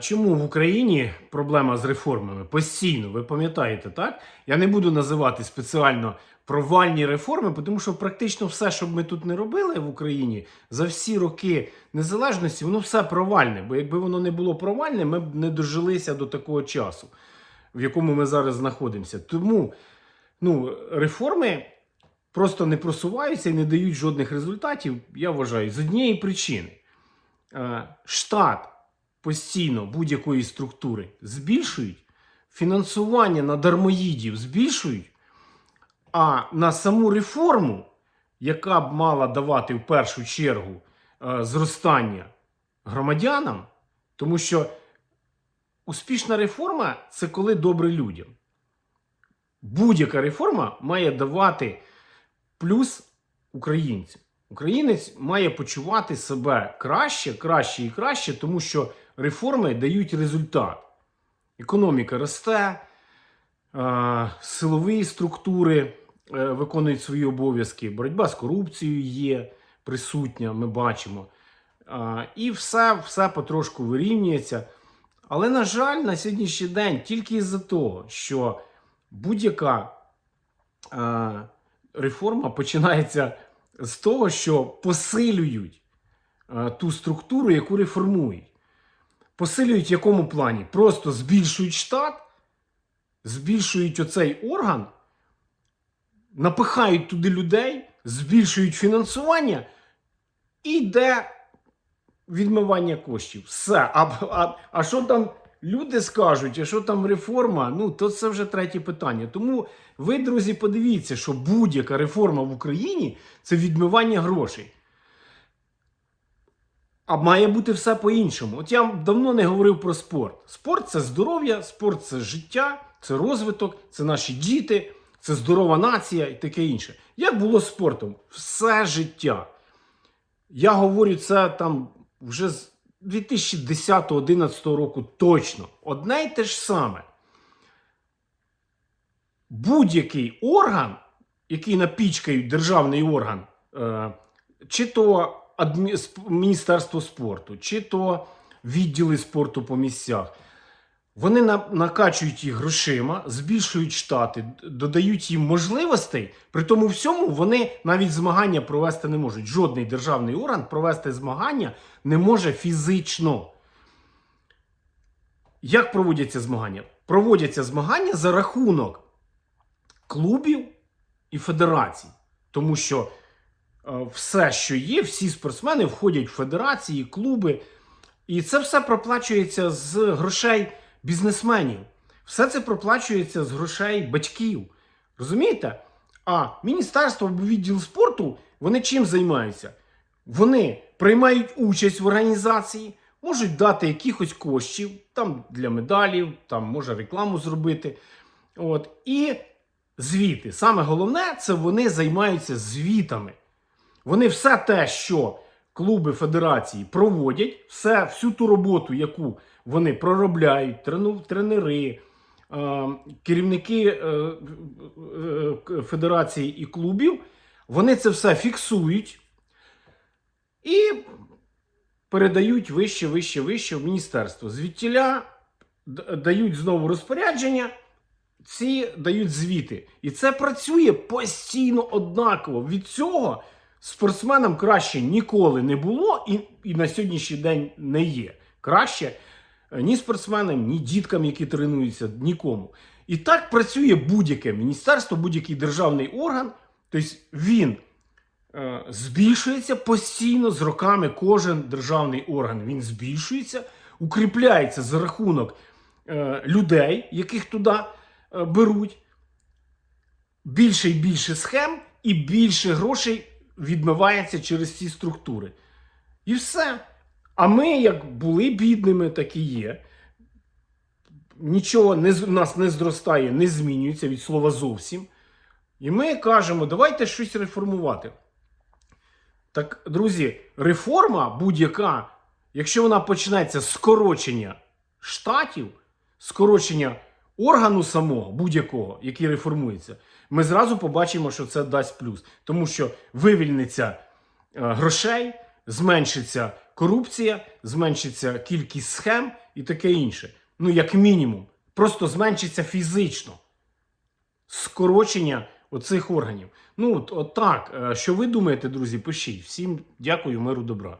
Чому в Україні проблема з реформами? Постійно, ви пам'ятаєте, так? Я не буду називати спеціально провальні реформи, тому що практично все, що б ми тут не робили в Україні за всі роки незалежності, воно все провальне. Бо якби воно не було провальне, ми б не дожилися до такого часу, в якому ми зараз знаходимося. Тому ну, реформи просто не просуваються і не дають жодних результатів, я вважаю, з однієї причини. Е, Штат постійно будь-якої структури збільшують, фінансування на дармоїдів збільшують, а на саму реформу, яка б мала давати в першу чергу е, зростання громадянам, тому що успішна реформа це коли добре людям. Будь-яка реформа має давати плюс українцям. Українець має почувати себе краще, краще і краще, тому що реформи дають результат. Економіка росте, силові структури е, виконують свої обов'язки, боротьба з корупцією є присутня, ми бачимо. І все, все потрошку вирівнюється. Але, на жаль, на сьогоднішній день тільки із-за того, що будь-яка е, реформа починається з того, що посилюють е, ту структуру, яку реформують. Посилюють в якому плані? Просто збільшують штат, збільшують оцей орган, напихають туди людей, збільшують фінансування і йде відмивання коштів. Все. А, а, а що там люди скажуть, а що там реформа? Ну, то це вже третє питання. Тому ви, друзі, подивіться, що будь-яка реформа в Україні це відмивання грошей. А має бути все по-іншому. От я давно не говорив про спорт. Спорт це здоров'я, спорт це життя, це розвиток, це наші діти, це здорова нація і таке інше. Як було з спортом? Все життя. Я говорю це там вже з 2010-2011 року точно. Одне й те ж саме. Будь-який орган, який напічкають державний орган, е, чи то адмі... Міністерство спорту, чи то відділи спорту по місцях, вони на- накачують їх грошима, збільшують штати, додають їм можливостей. При тому всьому вони навіть змагання провести не можуть. Жодний державний орган провести змагання не може фізично. Як проводяться змагання? Проводяться змагання за рахунок клубів і федерацій. Тому що все, що є, всі спортсмени входять в федерації, клуби. І це все проплачується з грошей бізнесменів. Все це проплачується з грошей батьків. Розумієте? А міністерство або відділ спорту вони чим займаються? Вони приймають участь в організації, можуть дати якихось коштів там для медалів, там може рекламу зробити. От, і звіти. Саме головне, це вони займаються звітами. Вони все те, що клуби федерації проводять, все, всю ту роботу, яку вони проробляють, трену, тренери, е, керівники е, е, федерації і клубів, вони це все фіксують і передають вище, вище, вище в міністерство. Звідтіля дають знову розпорядження ці дають звіти. І це працює постійно однаково. Від цього спортсменам краще ніколи не було і, і на сьогоднішній день не є. Краще е, ні спортсменам, ні діткам, які тренуються, нікому. І так працює будь-яке міністерство, будь-який державний орган. Тобто він е, збільшується постійно з роками кожен державний орган. Він збільшується, укріпляється за рахунок е, людей, яких туди е, беруть. Більше і більше схем, і більше грошей відмивається через ці структури. І все. А ми, як були бідними, так і є. Нічого не, у нас не зростає, не змінюється від слова зовсім. І ми кажемо, давайте щось реформувати. Так, друзі, реформа будь-яка, якщо вона почнеться з скорочення штатів, скорочення органу самого будь-якого, який реформується, ми зразу побачимо, що це дасть плюс. Тому що вивільниться е, грошей, зменшиться корупція, зменшиться кількість схем і таке інше. Ну, як мінімум, просто зменшиться фізично скорочення оцих органів. Ну, от, от так. Е, Що ви думаєте, друзі, пишіть. Всім дякую, миру, добра.